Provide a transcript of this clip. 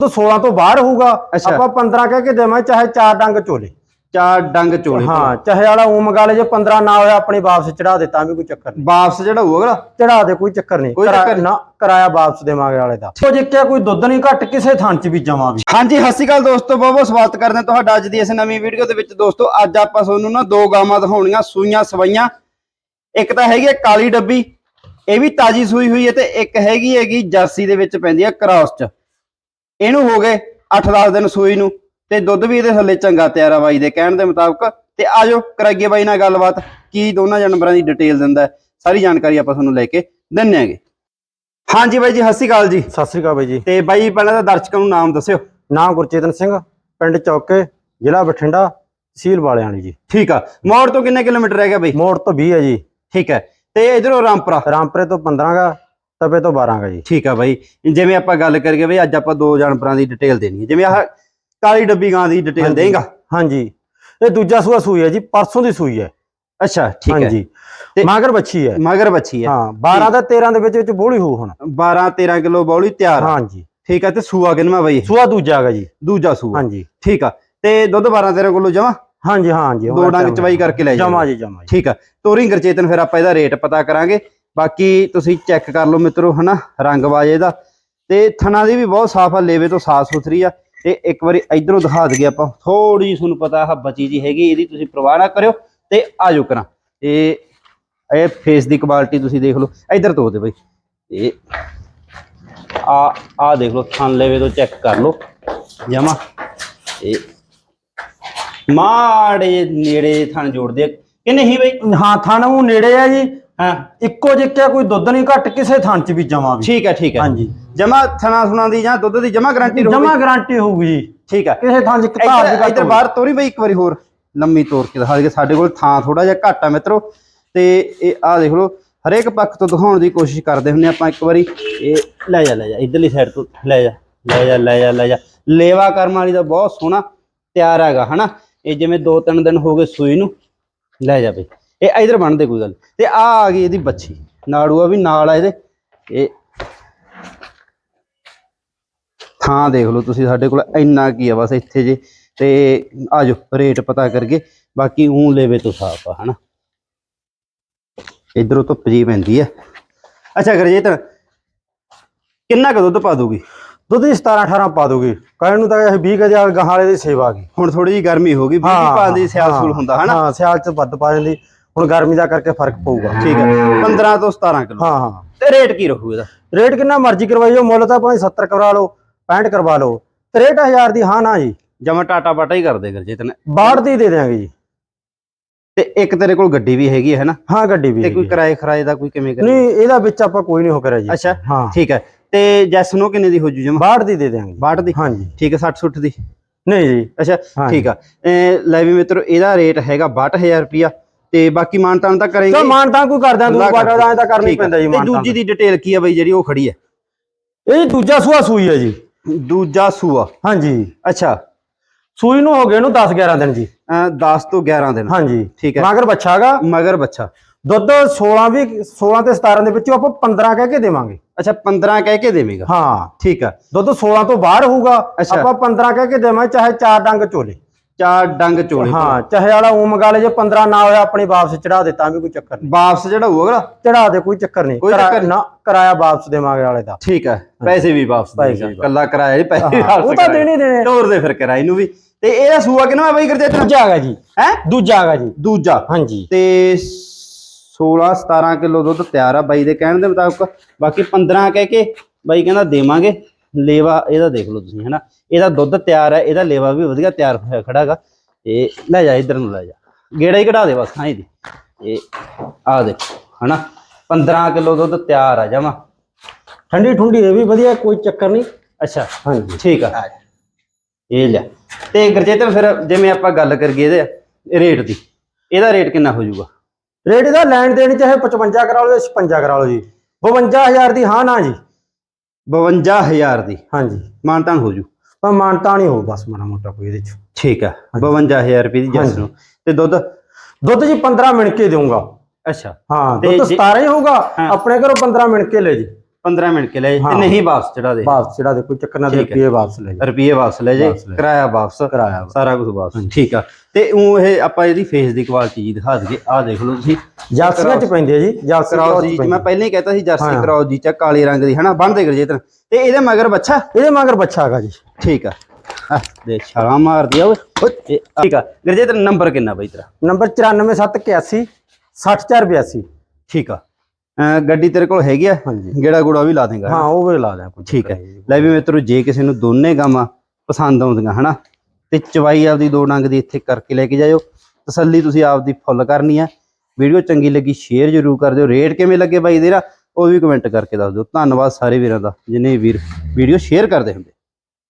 ਤੋਂ 16 ਤੋਂ ਬਾਹਰ ਹੋਊਗਾ ਅੱਛਾ। ਆਪਾਂ 15 ਕਹਿ ਕੇ ਦੇਵਾਂ ਚਾਹੇ ਚਾਰ ਡੰਗ ਚੋਲੇ। ਚਾਰ ਡੰਗ ਚੋਲੇ ਹਾਂ ਚਾਹੇ ਵਾਲਾ ਊ ਮੰਗਾ ਲੈ ਜੇ 15 ਨਾ ਹੋਇਆ ਆਪਣੀ ਵਾਪਸ ਚੜਾ ਦੇ ਤਾਂ ਵੀ ਕੋਈ ਚੱਕਰ ਨਹੀਂ। ਵਾਪਸ ਜਿਹੜਾ ਹੋਊਗਾ ਚੜਾ ਦੇ ਕੋਈ ਚੱਕਰ ਨਹੀਂ। ਕੋਈ ਕਿਰਾਇਆ- ਚੱਕਰ ਨਹੀਂ। ਨਾ ਕਿਰਾਇਆ ਵਾਪਸ ਦੇਵਾਂਗੇ ਵਾਲੇ ਦਾ। ਸੋ ਜਿੱਕਿਆ ਕੋਈ ਦੁੱਧ ਨਹੀਂ ਘੱਟ ਕਿਸੇ ਥਾਂ ਚ ਵੀ ਜਮਾ ਵੀ। ਹਾਂਜੀ ਸਤਿ ਸ਼੍ਰੀ ਅਕਾਲ ਦੋਸਤੋ ਬਹੁਤ ਬਹੁਤ ਸਵਾਗਤ ਕਰਦੇ ਹਾਂ ਤੁਹਾਡਾ ਅੱਜ ਦੀ ਇਸ ਨਵੀਂ ਵੀਡੀਓ ਦੇ ਵਿੱਚ। ਦੋਸਤੋ ਅੱਜ ਆਪਾਂ ਤੁਹਾਨੂੰ ਨਾ ਦੋ ਗਾਵਾਂ ਦਿਖਾਉਣੀਆਂ ਸੂਈਆਂ ਸਵਾਈਆਂ। ਇੱਕ ਤਾਂ ਹੈਗੀ ਹੈ ਕਾਲੀ ਡੱਬੀ ਇਹ ਵੀ ਤਾਜੀ ਸੂਈ ਹੋਈ ਹੈ ਤੇ ਇੱਕ ਹੈਗੀ ਹੈਗੀ ਜਰਸੀ ਦੇ ਵਿੱਚ ਪੈਂਦੀ ਹੈ ਕ੍ਰਾਸ ਚ। ਇਹਨੂੰ ਹੋ ਗਏ 8-10 ਦਿਨ ਸੂਈ ਨੂੰ ਤੇ ਦੁੱਧ ਵੀ ਇਹਦੇ ਥੱਲੇ ਚੰਗਾ ਤਿਆਰ ਆ ਬਾਈ ਦੇ ਕਹਿਣ ਦੇ ਮੁਤਾਬਕ। ਤੇ ਆਜੋ ਕਰਾਈਏ ਬਾਈ ਨਾਲ ਗੱਲਬਾਤ ਕੀ ਦੋਨਾਂ ਜਾਨਵਰਾਂ ਦੀ ਡਿਟੇਲ ਦਿੰਦਾ ਸਾਰੀ ਜਾਣਕਾਰੀ ਆਪਾਂ ਤੁਹਾਨੂੰ ਲੈ ਕੇ ਦਿੰਨੇ ਆਂਗੇ। ਹਾਂਜੀ ਬਾਈ ਜੀ ਸਤਿ ਸ਼੍ਰੀ ਅਕਾਲ ਜੀ। ਸਤਿ ਸ੍ਰੀ ਅਕਾਲ ਬਾਈ ਜੀ। ਤੇ ਬਾਈ ਪਹਿਲਾਂ ਤਾਂ ਦਰਸ਼ਕਾਂ ਨੂੰ ਨਾਮ ਦੱਸਿਓ। ਨਾਮ ਗੁਰਚੇਤਨ ਸਿੰਘ ਪਿੰਡ ਚੌਕੇ ਜ਼ਿਲ੍ਹਾ ਬਠਿੰਡਾ ਤਹਿਸੀਲ ਵਾਲਿਆਂ ਵਾਲੀ ਜੀ। ਠੀਕ ਆ। ਮੋੜ ਤੋਂ ਕਿੰਨੇ ਕਿਲੋਮੀਟਰ ਰਹਿ ਗਿਆ ਬਈ? ਮੋੜ ਤੋਂ 20 ਹੈ ਜੀ। ਠੀਕ ਹੈ। ਤੇ ਇਧਰੋਂ ਰਾਮਪੁਰਾ? ਰਾਮਪੁਰੇ ਤੋਂ 15 ਗਾ। ਤਪੇ ਤੋਂ 12 ਗਾ ਜੀ ਠੀਕ ਆ ਬਾਈ। ਜਿਵੇਂ ਆਪਾਂ ਗੱਲ ਕਰੀਏ ਬਈ ਅੱਜ ਆਪਾਂ ਦੋ ਜਾਨਵਰਾਂ ਦੀ ਡਿਟੇਲ ਦੇਣੀ ਹੈ। ਜਿਵੇਂ ਆਹ ਕਾਲੀ ਡੱਬੀ ਗਾਂ ਦੀ ਡਿਟੇਲ। ਦੇਗਾ? ਹਾਂਜੀ। ਇਹ ਦੂਜਾ ਸੂਆ ਸੂਈ ਹੈ ਜੀ ਪਰਸੋਂ ਦੀ ਸੂਈ ਹੈ। ਅੱਛਾ ਠੀਕ ਹੈ। ਹਾਂਜੀ। ਤੇ- ਮਾਗਰ ਬੱਚੀ ਹੈ। ਮਗਰ ਬੱਚੀ ਹੈ। ਹਾਂ 12 ਦਾ 13 ਦੇ ਵਿੱਚ ਵਿੱਚ ਬੋਲੀ ਹੋਊ ਹੁਣ। 12 13 ਕਿਲੋ ਬੌਲੀ ਤਿਆਰ ਹਾਂਜੀ। ਠੀਕ ਆ ਤੇ ਸੂਆ ਕਿੰਨਵਾ ਬਈ? ਸੂਆ ਦੂਜਾ ਹੈਗਾ ਜੀ। ਦੂਜਾ ਸੂਆ। ਹਾਂਜੀ। ਠੀਕ ਆ। ਤੇ ਦੁੱਧ 12 13 ਕਿਲੋ ਜਮਾ? ਹਾਂਜੀ ਹਾਂਜੀ। ਦੋ ਡੰਗ ਚਵਾਈ ਕਰਕੇ ਲੈ ਜਮਾ ਜਾਓ ਜੀ ਜਮਾ ਜੀ। ਠੀਕ ਆ। ਤੋਰੀ ਗਰਚੇਤਨ ਫਿਰ ਆਪਾਂ ਇਹਦਾ ਰੇਟ ਪਤਾ ਕਰਾਂਗੇ। ਬਾਕੀ ਤੁਸੀਂ ਚੈੱਕ ਕਰ ਲਓ ਮਿੱਤਰੋ, ਹਨਾ, ਰੰਗ ਬਾਜੇ ਦਾ ਤੇ ਥਣਾ ਦੀ ਵੀ ਬਹੁਤ ਸਾਫ਼ ਆ, ਲੇਵੇ ਤੋਂ ਸਾਫ਼ ਸੁਥਰੀ ਆ। ਤੇ ਇੱਕ ਵਾਰੀ ਇਧਰੋਂ ਦਿਖਾ ਦਈਏ ਆਪਾਂ ਥੋੜੀ ਤੁਹਾਨੂੰ ਪਤਾ ਆ ਬਚੀ ਜੀ ਹੈਗੀ, ਇਹਦੀ ਤੁਸੀਂ ਪਰਵਾਹ ਨਾ ਕਰਿਓ ਤੇ ਆਜੋ ਕਰਾਂ। ਇਹ ਇਹ ਫੇਸ ਦੀ ਕੁਆਲਿਟੀ ਤੁਸੀਂ ਦੇਖ ਲਓ, ਇਧਰ ਤੋਂ ਦੇ ਬਈ। ਇਹ ਆ ਆ ਦੇਖ ਲਓ, ਥਣ ਲੇਵੇ ਤੋਂ ਚੈੱਕ ਕਰ ਲਓ। ਜਮਾ। ਇਹ ਮਾੜੇ ਨੇੜੇ ਥਣ ਜੋੜਦੇ ਆ। ਕਿ ਨਹੀਂ ਬਈ? ਹਾਂ, ਥਣ ਉਹ ਨੇੜੇ ਆ ਜੀ। ਹਾਂ? ਇੱਕੋ ਜਿੱਕਿਆ ਕੋਈ ਦੁੱਧ ਨਹੀਂ ਘੱਟ ਕਿਸੇ ਥਾਂ ਚ ਵੀ ਜਮਾ ਵੀ। ਠੀਕ ਹੈ ਠੀਕ ਹੈ। ਹਾਂਜੀ। ਜਮਾ ਥਣਾ ਦੀ ਜਾਂ ਦੁੱਧ ਦੀ ਜਮਾ ਗਾਰੰਟੀ ਰਹੂਗੀ। ਜਮਾ ਗਾਰੰਟੀ ਹੋਊਗੀ ਠੀਕ ਹੈ। ਕਿਸੇ ਥਾਂ ਚ ਕਿਤਾਬ ਦੀ ਇੱਧਰ ਘੱਟ ਇੱਧਰ ਬਾਹਰ ਤੋਰੀ ਬਈ ਇੱਕ ਵਾਰੀ ਹੋਰ। ਲੰਮੀ ਤੋਰ ਕੇ ਦਿਖਾ ਦੇ ਸਾਡੇ ਕੋਲ ਥਾਂ ਥੋੜਾ ਜਿਹਾ ਘੱਟ ਆ ਮਿੱਤਰੋ। ਤੇ ਇਹ ਆ ਦੇਖ ਲਓ ਹਰੇਕ ਪੱਖ ਤੋਂ ਦਿਖਾਉਣ ਦੀ ਕੋਸ਼ਿਸ਼ ਕਰਦੇ ਹੁੰਨੇ ਆਪਾਂ ਇੱਕ ਵਾਰੀ। ਇਹ ਲੈ ਜਾ ਲੈ ਜਾ ਇਧਰਲੀ ਸਾਈਡ ਤੋਂ ਲੈ ਜਾ ਲੈ ਜਾ ਲੈ ਜਾ ਲੈ ਜਾ। ਲੇਵਾ ਕਰਮ ਵਾਲੀ ਦਾ ਬਹੁਤ ਸੋਹਣਾ ਤਿਆਰ ਹੈਗਾ ਹਨਾ? ਇਹ ਜਿਵੇਂ ਦੋ ਤਿੰਨ ਦਿਨ ਹੋ ਗਏ ਸੂਈ ਨੂੰ। ਲੈ ਜਾ ਬਈ। ਇਹ ਇਧਰ ਬਣਦੇ ਕੋਈ ਗੱਲ। ਤੇ ਆ ਆ ਗਈ ਇਹਦੀ ਬੱਚੀ। ਨਾੜੂਆ ਵੀ ਨਾਲ ਆ ਇਹਦੇ। ਇਹ ਥਾਂ ਦੇਖ ਲਓ ਤੁਸੀਂ ਸਾਡੇ ਕੋਲ ਇੰਨਾ ਕੀ ਆ ਬਸ ਇੱਥੇ ਜੇ। ਤੇ ਆਜੋ ਰੇਟ ਪਤਾ ਕਰਗੇ ਬਾਕੀ ਉਂ ਲੈਵੇ ਤੋਂ ਸਾਫ਼ ਆ ਹਨਾ। ਇਧਰੋਂ ਧੁੱਪ ਜੀ ਪੈਂਦੀ ਆ। ਅੱਛਾ ਗਰਜੀਤ ਕਿੰਨਾ ਕੁ ਦੁੱਧ ਪਾ ਦੂਗੀ? ਦੁੱਧ ਦੀ 17 18 ਪਾ ਦੋਗੇ। ਕਹਿਣ ਨੂੰ ਤਾਂ ਇਹ 20 ਗਜੇ ਗਾਹਾਲੇ ਦੀ ਸੇਵਾ ਆ ਗਈ। ਹੁਣ ਥੋੜੀ ਜੀ ਗਰਮੀ ਹੋ ਗਈ ਬੀਬੀ ਪਾ ਦੀ ਸਿਆਲ ਸੂਲ ਹੁੰਦਾ ਹਨਾ। ਹਾਂ ਸਿਆਲ ਚ ਵੱਧ ਪਾ ਜਾਂਦੀ ਹੁਣ ਗਰਮੀ ਦਾ ਕਰਕੇ ਫ਼ਰਕ ਪਊਗਾ। ਠੀਕ ਹੈ। 15 ਤੋਂ 17 ਕਿਲੋ। ਹਾਂ ਹਾਂ। ਤੇ ਰੇਟ ਕੀ ਰਹੂ ਇਹਦਾ? ਰੇਟ ਕਿੰਨਾ ਮਰਜ਼ੀ ਕਰਵਾਈਓ ਮੁੱਲ ਤਾਂ ਭਾਵੇਂ 70 ਕਰਵਾ ਲਓ 65 ਕਰਵਾ ਲਓ। 63000 ਦੀ ਹਾਂ ਨਾ ਜੀ। ਜਮਾ ਟਾਟਾ ਬਾਟਾ ਹੀ ਕਰਦੇ ਗਰਜੀਤ ਨੇ ਬਾੜ ਦੀ ਦੇ ਦਿਆਂਗੇ ਜੀ। ਤੇ ਇੱਕ ਤੇਰੇ ਕੋਲ ਗੱਡੀ ਵੀ ਹੈਗੀ ਹੈ ਹਨਾ? ਹਾਂ ਗੱਡੀ ਵੀ ਤੇ ਕੋਈ। ਕਿਰਾਏ ਖਰਾਏ ਦਾ ਕੋਈ ਕਿਵੇਂ ਕਰੇ? ਨਹੀਂ ਇਹਦਾ ਵਿੱਚ ਆਪਾਂ ਕੋਈ ਨਹੀਂ ਹੋ ਕਰਿਆ ਜੀ। ਅੱਛਾ ਹਾਂ। ਠੀਕ ਹੈ। ਤੇ ਜੈਸ ਨੂੰ ਕਿੰਨੇ ਦੀ ਹੋ ਜੂ ਜਮਾ? ਬਾੜ ਦੀ ਦੇ ਦਿਆਂਗੇ 62 ਦੀ? ਹਾਂਜੀ ਠੀਕ ਹੈ 60 ਸੁੱਟ ਦੀ। ਨਹੀਂ ਜੀ। ਅੱਛਾ। ਠੀਕ ਆ। ਲੈ ਵੀ ਮਿੱਤਰੋ ਇਹਦਾ ਰੇਟ ਹੈਗਾ 62000 ਰੁਪਿਆ ਤੇ ਬਾਕੀ ਮਾਨਤਾਨ ਤਾਂ ਕਰੇਂਗੇ। ਚਲ ਮਾਨਤਾਂ ਕੋਈ ਕਰਦਾ ਤੂੰ ਅੱਲਾ ਬਾਟਾ ਦਾ ਤਾਂ ਕਰਨਾ ਹੀ। ਪੈਂਦਾ ਜੀ ਤੇ ਮਾਨਤਾਂ ਦੂਜੀ ਦੀ ਡਿਟੇਲ ਕੀ ਆ ਬਈ ਜਿਹੜੀ ਉਹ ਖੜੀ ਹੈ ਇਹ ਦੂਜਾ ਸੂਆ ਸੂਈ ਹੈ ਜੀ। ਦੂਜਾ ਸੂਆ। ਹਾਂਜੀ। ਅੱਛਾ। ਸੂਈ ਨੂੰ ਹੋ ਗਏ ਨੂੰ 10 11 ਦਿਨ ਜੀ। ਅਹ 10 ਤੋਂ 11 ਦਿਨ। ਹਾਂਜੀ। ਠੀਕ ਹੈ। ਮਗਰ ਬੱਚਾਗਾ ਮਗਰ ਬੱਚਾ। ਦੁੱਧ 16 ਵੀ 16 ਤੇ 17 ਦੇ ਵਿੱਚੋਂ ਆਪਾਂ 15 ਕਹਿ ਕੇ ਦੇਵਾਂਗੇ। ਅੱਛਾ 15 ਕਹਿ ਕੇ ਦੇਵੇਂਗਾ। ਹਾਂ। ਠੀਕ ਆ। ਦੁੱਧ 16 ਤੋਂ ਬਾਹਰ ਹੋਊਗਾ। ਆਪਾਂ 15 ਕਹਿ ਕੇ ਦੇਵਾਂਗੇ ਚਾਹੇ ਚਾਰ ਡੰਗ ਚੋਲੇ। ਚਾਰ ਡੰਗ ਚੋਲੇ ਹਾਂ ਚਾਹੇ ਵਾਲਾ ਊ ਮੰਗਾ ਲੈ ਜੇ 15 ਨਾ ਹੋਇਆ ਆਪਣੀ ਵਾਪਸ ਚੜਾ ਦੇ ਤਾਂ ਵੀ ਕੋਈ ਚੱਕਰ ਨਹੀਂ। ਵਾਪਸ ਜਿਹੜਾ ਹੋਊਗਾ ਅਗਲਾ? ਚੜਾ ਦੇ ਕੋਈ ਚੱਕਰ ਨਹੀਂ। ਕੋਈ ਚੱਕਰ। ਨਾ ਕਿਰਾਇਆ ਵਾਪਸ ਦੇਵਾਂਗੇ ਵਾਲੇ ਦਾ। ਠੀਕ ਆ ਪੈਸੇ ਵੀ ਵਾਪਸ ਪੈਸੇ ਦੇਗਾ। ਕੱਲਾ ਕਿਰਾਇਆ ਪੈਸੇ ਹਾਂ, ਵਾਪਸ ਉਹ ਤਾਂ। ਦੇਣੇ ਹੀ ਦੇਣੇ। ਤੋਰ ਦੇ ਫਿਰ ਕਿਰਾਏ ਨੂੰ ਵੀ। ਤੇ ਇਹਦਾ ਸੂਆ ਕਿੰਨਾ ਬਈ ਕਰਦੇ ਤੈਨੂੰ ਦੂਜਾ ਹੈਗਾ ਜੀ। ਹੈ? ਦੂਜਾ ਹੈਗਾ ਜੀ। ਦੂਜਾ। ਹਾਂਜੀ। ਤੇ 16 17 ਕਿਲੋ ਦੁੱਧ ਤਿਆਰ ਆ ਬਾਈ ਦੇ ਕਹਿਣ ਦੇ ਮੁਤਾਬਕ। ਬਾਕੀ 15 ਕਹਿ ਕੇ ਬਾਈ ਕਹਿੰਦਾ ਦੇਵਾਂਗੇ। ਲੇਵਾ ਇਹਦਾ ਦੇਖ ਲਓ ਤੁਸੀਂ ਹੈਨਾ? ਇਹਦਾ ਦੁੱਧ ਤਿਆਰ ਹੈ ਇਹਦਾ ਲੇਵਾ ਵੀ ਵਧੀਆ ਤਿਆਰ ਹੋਇਆ ਖੜਾਗਾ। ਤੇ ਲੈ ਜਾ ਇਧਰ ਨੂੰ ਲੈ ਜਾ। ਗੇੜਾ ਹੀ ਕਢਾ ਦੇ ਬਸ ਹਾਂ ਇਹਦੀ। ਇਹ ਆ ਦੇਖੋ ਹਨਾ? 15 ਕਿਲੋ ਦੁੱਧ ਤਿਆਰ ਆ ਜਾਵਾ ਠੰਡੀ ਠੁੰਡੀ ਇਹ ਵੀ ਵਧੀਆ ਕੋਈ ਚੱਕਰ ਨਹੀਂ। ਅੱਛਾ ਹਾਂਜੀ। ਠੀਕ ਆ। ਇਹ ਲੈ ਤੇ ਗੁਰਚੇਤਨ ਫਿਰ ਜਿਵੇਂ ਆਪਾਂ ਗੱਲ ਕਰੀਏ ਇਹਦੇ ਰੇਟ ਦੀ ਇਹਦਾ ਰੇਟ ਕਿੰਨਾ ਹੋ ਜਾਊਗਾ? ਰੇਟ ਇਹਦਾ ਲੈਣ ਦੇਣ ਚਾਹੇ 55 ਕਰਾ ਲਓ ਜਾਂ 56 ਕਰਾ ਲਓ ਜੀ। 52000 ਦੀ ਹਾਂ ਨਾ ਜੀ। 52000 ਦੀ। ਹਾਂਜੀ। ਮਾਨਤਾਨ ਹੋ ਜੂ। ਪਰ ਮਾਨਤਾ ਨਹੀਂ ਹੋ ਬਸ ਮਾੜਾ ਮੋਟਾ ਕੋਈ ਇਹਦੇ ਚ। ਠੀਕ ਆ 52000 ਰੁਪਏ ਦੀ ਜੈਸ। ਨੂੰ। ਤੇ ਦੁੱਧ? ਦੁੱਧ ਜੀ 15 ਮਿੰਟ ਕੇ ਦੇਊਂਗਾ। ਅੱਛਾ। ਹਾਂ ਦੁੱਧ ਜੇ- 17 ਹੀ ਹੋਊਗਾ। ਆਪਣੇ ਘਰੋਂ 15 ਮਿੰਟ ਕੇ ਲੈ ਜੀ। 15 ਮਿੰਟ ਕੇ ਲੈ ਜਾਏ। ਤੇ ਨਹੀਂ ਵਾਪਸ ਚੜਾ ਦੇ। ਵਾਪਸ ਜਿਹੜਾ ਦੇ ਕੋਈ ਚੱਕਰ ਨਾ ਦੇ ਠੀਕ ਹੈ। ਰੁਪਏ ਵਾਪਸ ਲੈ ਜਾ। ਰੁਪਏ ਵਾਪਸ ਲੈ ਜਾਏ ਵਾਪਸ ਲੈ ਜਾਏ। ਕਿਰਾਇਆ ਵਾਪਸ ਕਰਾਇਆ। ਸਾਰਾ ਕੁਝ ਵਾਪਸ। ਠੀਕ ਆ। ਤੇ ਉਹ ਇਹ ਆਪਾਂ ਇਹਦੀ ਫੇਸ ਦੀ ਕੁਆਲਿਟੀ ਜੀ ਦਿਖਾ ਦਈਏ। ਆਹ ਦੇਖ ਲਓ ਤੁਸੀਂ। ਜਾਸੀਆਂ ਚ ਪੈਂਦੇ ਆ ਜੀ ਜਾਸੀ ਕਰਾਉ ਜੀ ਮੈਂ ਪਹਿਲਾਂ ਹੀ ਕਹਿਤਾ ਸੀ ਜਰਸੀ ਹਾਂ। ਕਰਾਉ ਜੀ ਚਾ ਕਾਲੇ ਰੰਗ ਦੀ ਹਨਾ? ਬੰਦੇ ਗਰਜੇਤਨ ਤੇ ਇਹਦੇ ਮਗਰ ਬੱਚਾ? ਇਹਦੇ ਮਗਰ ਬੱਚਾ ਹੈਗਾ ਜੀ। ਠੀਕ ਆ। ਆਹ, ਦੇ ਛਾਲਾਂ ਮਾਰਦੀ ਆ ਓਏ। ਓਏ, ਇਹ- ਠੀਕ ਆ। ਗਰਜੇਤਨ ਨੰਬਰ ਕਿੰਨਾ ਬਈ ਤੇਰਾ? ਨੰਬਰ 94781 60482 ਠੀਕ ਆ। ਗੱਡੀ ਤੇਰੇ ਕੋਲ ਹੈਗੀ ਆ? ਹਾਂਜੀ। ਗੇੜਾ ਗੂੜਾ ਵੀ ਲਾ ਦੇਗਾ। ਹਾਂ ਉਹ ਵੀ ਲਾ ਦਿਆਂ ਕੋਈ ਠੀਕ ਹੈ। ਲੈ ਵੀ ਮਿੱਤਰੋ ਜੇ ਕਿਸੇ ਨੂੰ ਦੋਨੇ ਗਾਵਾਂ ਪਸੰਦ ਆਉਂਦੀਆਂ ਹਨਾ? ਤੇ ਚਵਾਈ ਆਪਦੀ ਦੋ ਡੰਗ ਦੀ ਇੱਥੇ ਕਰਕੇ ਲੈ ਕੇ ਜਾਇਓ। ਤਸੱਲੀ ਤੁਸੀਂ ਆਪਦੀ ਫੁੱਲ ਕਰਨੀ ਆ। ਵੀਡੀਓ ਚੰਗੀ ਲੱਗੀ ਸ਼ੇਅਰ ਜ਼ਰੂਰ ਕਰ ਦਿਓ। ਰੇਟ ਕਿਵੇਂ ਲੱਗੇ ਬਾਈ ਦੇ ਨਾ ਉਹ ਵੀ ਕਮੈਂਟ ਕਰਕੇ ਦੱਸ ਦਿਓ। ਧੰਨਵਾਦ ਸਾਰੇ ਵੀਰਾਂ ਦਾ ਜਿਨੇ ਵੀਰ ਵੀਡੀਓ ਸ਼ੇਅਰ ਕਰਦੇ ਹੁੰਦੇ।